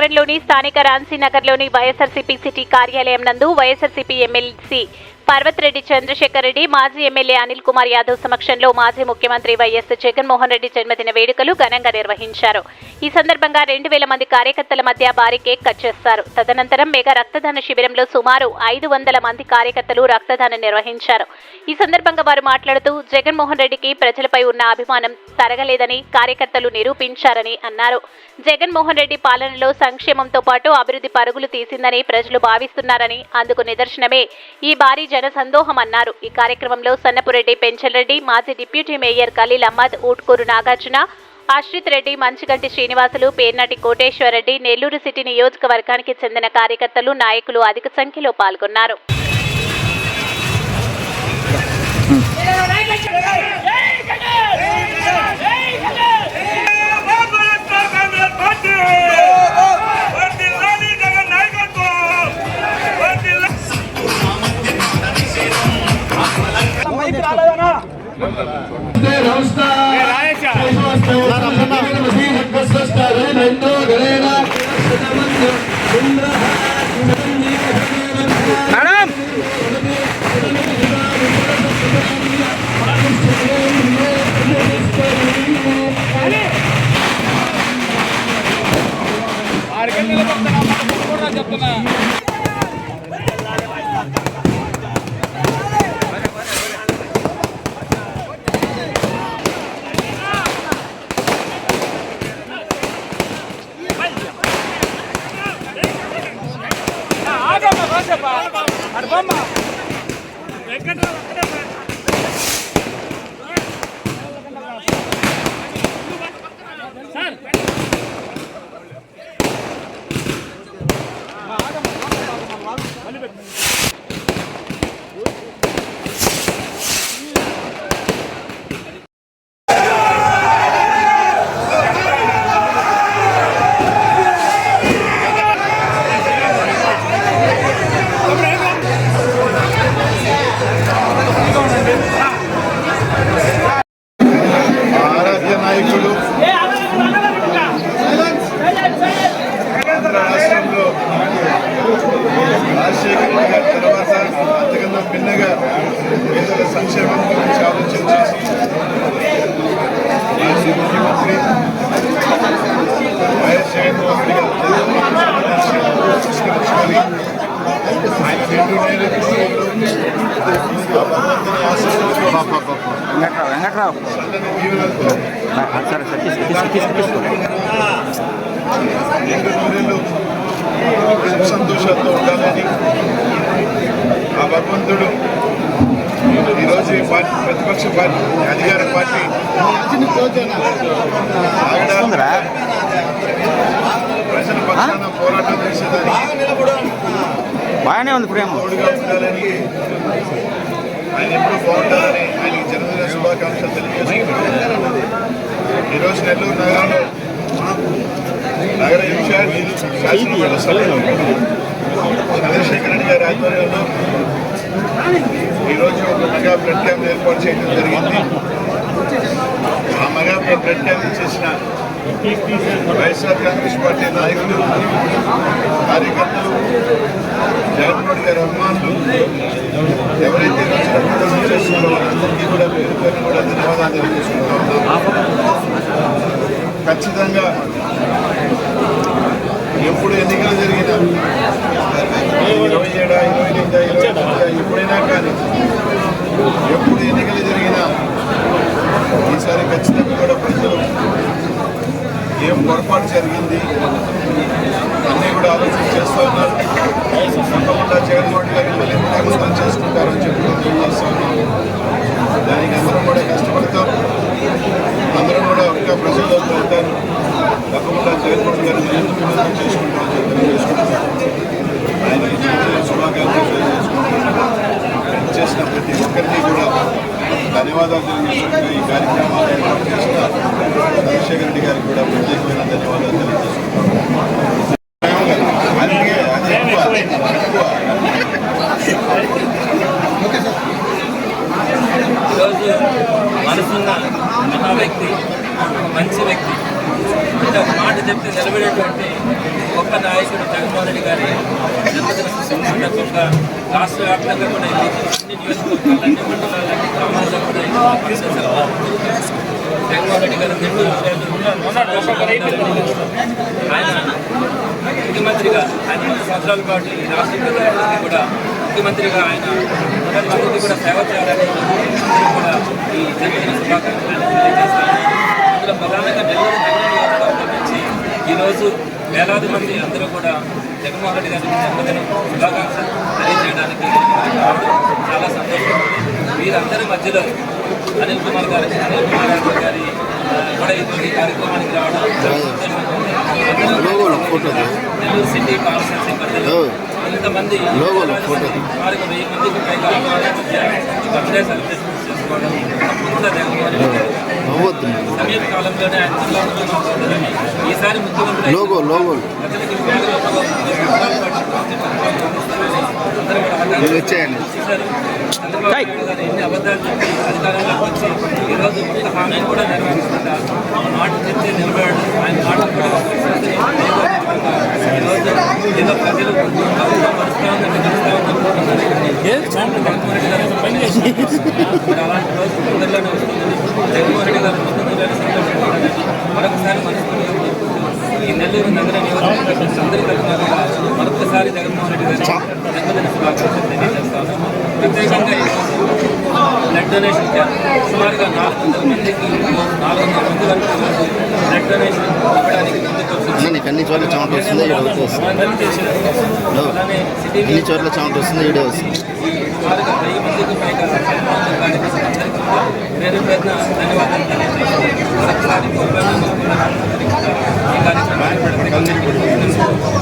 నగరంలోని స్థానిక రాన్సీ నగర్లోని వైఎస్ఆర్సీపీ సిటీ కార్యాలయం నందు వైఎస్ఆర్సీపీ ఎమ్మెల్సీ పర్వతరెడ్డి చంద్రశేఖర్ రెడ్డి మాజీ ఎమ్మెల్యే అనిల్ కుమార్ యాదవ్ సమక్షంలో మాజీ ముఖ్యమంత్రి వైఎస్ జగన్మోహన్ రెడ్డి జన్మదిన వేడుకలు ఘనంగా నిర్వహించారు. ఈ సందర్భంగా రెండు వేల మంది కార్యకర్తల మధ్య భారీ కేక్ కట్ చేస్తారు. తదనంతరం మెగా రక్తదాన శిబిరంలో సుమారు ఐదు వందల మంది కార్యకర్తలు రక్తదానం నిర్వహించారు. ఈ సందర్భంగా వారు మాట్లాడుతూ జగన్మోహన్ రెడ్డికి ప్రజలపై ఉన్న అభిమానం తరగలేదని కార్యకర్తలు నిరూపించారని అన్నారు. జగన్మోహన్ రెడ్డి పాలనలో సంక్షేమంతో పాటు అభివృద్ధి పరుగులు తీసిందని ప్రజలు భావిస్తున్నారని అందుకు నిదర్శనమే. ఈ భారీ జనసందోహం అన్నారు. ఈ కార్యక్రమంలో సన్నపురెడ్డి పెంచలరెడ్డి మాజీ deputy mayor Khaleel Ahmed Ootkuru Nagarjuna Ashrith Reddy Manchiganti Srinivasulu Pernati Koteswarareddy Nellore city నియోజకవర్గానికి చెందిన కార్యకర్తలు నాయకులు అధిక సంఖ్యలో పాల్గొన్నారు. కూడా చెప్తున్నా ఆగమ్మా రాసప్పా అటు బొమ్మ ఆరాధ్య నాయకుడు ఆంధ్ర రాష్ట్రంలో రాజశేఖర రెడ్డి గారి తర్వాత అంతకన్నా భిన్నగా పేదల సంక్షేమం గురించి ఆలోచన చేసి మాజీ ముఖ్యమంత్రి వైఎస్ జగన్మోహన్ రెడ్డి గారు పురస్కరించుకొని ఆయన రెండు నేలకు ఆ భగవంతుని ఆశీస్సులతో వెంకట్రావు సరే సరే తీసుకో తీసుకో తీసుకో తీసుకో సంతోషాలతో ఉండాలని ఆ భగవంతుడు ఈరోజు ఈ పార్టీ ప్రతిపక్ష పార్టీ అధికార పార్టీ వస్తుందిరా ప్రజల పక్షాన పోరాటం చేసేదానికి. బాగానే ఉంది ప్రేమ. తోడుగా ఆయన ఎప్పుడు బాగుంటారని ఆయనకి జన్మదిన శుభాకాంక్షలు తెలియజేసుకుంటున్నాను ఈరోజు నెల్లూరు నగరంలో నగర ఇన్ఛార్జ్ శాసనసభ సభ్యులు చంద్రశేఖర్ రెడ్డి గారి ఆధ్వర్యంలో ఈరోజు ఒక మెగా బ్లడ్ క్యాంప్ ఏర్పాటు చేయడం జరిగింది ఆ మెగా బ్లడ్ క్యాంప్ చేసిన వైఎస్ఆర్ కాంగ్రెస్ పార్టీ నాయకులు కార్యకర్తలు జగన్మోహన్ గారి అభిమానులు ఎవరైతే ఈరోజు చేస్తున్నారో వాళ్ళందరికీ కూడా పేరు పేరు కూడా ధన్యవాదాలు తెలియజేసుకుంటూ ఖచ్చితంగా ఎప్పుడు ఎన్నికలు జరిగినా ఇరవై ఏడా ఇరవై ఎనిమిదా ఇరవై తొమ్మిదా ఎప్పుడైనా కానీ ఎప్పుడు ఎన్నికలు జరిగినా ఈసారి ఖచ్చితంగా కూడా ప్రజలు ఏం పొరపాటు జరిగింది కూడా ఆలోచన చేస్తూ ఉన్నారు. తప్పకుండా జగన్మోహన్ గారిని మళ్ళీ ముఖ్యమంత్రి చేసుకుంటారని చెప్పి తెలియజేస్తూ ఉన్నాం దానికి అందరం కూడా కష్టపడతాం. అందరం కూడా ఇంకా ప్రజల్లో వెళ్తారు. తప్పకుండా జగన్మోహన్ గారిని మళ్ళీ ముఖ్యమంత్రి చేసుకుంటామని చెప్పి తెలియజేసుకుంటాం ఆయన శుభాకాంక్షలు చేసిన ప్రతి ఒక్కరికి కూడా ధన్యవాదాలు తెలియజేసుకుంటూ ఈ కార్యక్రమాలు ఏర్పాటు చేసిన చంద్రశేఖర్ రెడ్డి గారికి కూడా ప్రత్యేకమైన ధన్యవాదాలు తెలియజేసుకుంటాం అందుకే అది ఎక్కువ ఎక్కువ ఈరోజు మనసున్న మహా వ్యక్తి మంచి వ్యక్తి. అంటే ఒక మాట చెప్తే నిలబడేటువంటి గొప్ప నాయకుడు జగన్మోహన్ రెడ్డి గారి సందర్భంగా రాష్ట్ర వ్యాప్తంగా కూడా ఈ అన్ని నియోజకవర్గాలన్నీ మండలాలన్నీ గ్రామాల్లో కూడా జగన్మోహన్ రెడ్డి గారు ఆయన ముఖ్యమంత్రిగా ఆయన సంవత్సరాల పాటు ఈ రాష్ట్ర కూడా ముఖ్యమంత్రిగా ఆయన కూడా సేవ చేయాలని అందరూ కూడా ఈ జన్మదిన శుభాకాంక్షలు తెలియజేస్తాను అందులో ప్రధానంగా నెల్లూరు నగర నియోజకవర్గం నుంచి ఈరోజు వేలాది మంది అందరూ కూడా జగన్మోహన్ రెడ్డి గారి జన్మదిన శుభాకాంక్షలు తెలియజేయడానికి చాలా సంతోషం వీరందరి మధ్యలో అనిల్ కుమార్ గారి అనిల్ కుమార్ యాదవ్ గారి కూడా ఈరోజు ఈ కార్యక్రమానికి రావడం నెల్లూరు సిటీ కాన్స్టిట్యూన్సీ పరిధిలో ఇంతమంది సుమారుగా వెయ్యి మందికి పైగా బర్త్డే సెలబ్రేషన్ చేసుకోవడం తప్పకుండా జగన్మోహన్ రెడ్డి అయితే లోగో లోగోలు ప్రజలకు విభాగంలో సంవత్సరాల పాటు అందిస్తారని అందరూ కూడా అవగాహన మీరు వచ్చేయండి చేశారు. చంద్రబాబు నాయుడు గారు ఎన్ని అబద్ధాలు చెప్పి అధికారంలోకి వచ్చి ఈరోజు ఒక్క హామీని కూడా నెరవేర్చకుండా మాట చెప్తే నిలబడాడు ఆయన మాట కూడా విశ్వసించి నిలబడకుండా ఈరోజు ఏదో ప్రజలు ప్రభుత్వం మరుస్తా ఉందని గెలుస్తా ఉందనుకుంటున్నారు జగన్మోహన్ రెడ్డి గారు పని చేస్తున్నారు. మరి అలాంటి రోజు తొందరలోనే వస్తుందని జగన్మోహన్ రెడ్డి గారు ముందుగానే సంతోషపడాలని మరొకసారి మనస్ఫూర్తిగా కోరుకుంటూ ఈ నెల్లూరు నగర నియోజకవర్గ అందరి తరఫున కూడా మరొకసారి జగన్మోహన్ రెడ్డి గారి జన్మదిన శుభాకాంక్షలు తెలియజేస్తాను ప్రత్యేకంగా ఈరోజు బ్లడ్ డొనేషన్ క్యాంప్ సుమారుగా నాలుగు వందల మందికి నాలుగు వందల మంది వరకు బ్లడ్ డొనేషన్ ఇవ్వడానికి ముందుకు వస్తుంది నీకు అన్ని చోట్ల చెమట వస్తుంది ఈడ. అలానే అన్ని చోట్ల చెమట వస్తుంది ఈడే వస్తుంది. సుమారుగా వెయ్యి మందికి పైగా జగన్మోహన్ గారికి అందరికీ కూడా పేరు పేరున ధన్యవాదాలు తెలియజేసి మరొకసారి గొప్ప ఈ కార్యక్రమాన్ని జాయిన్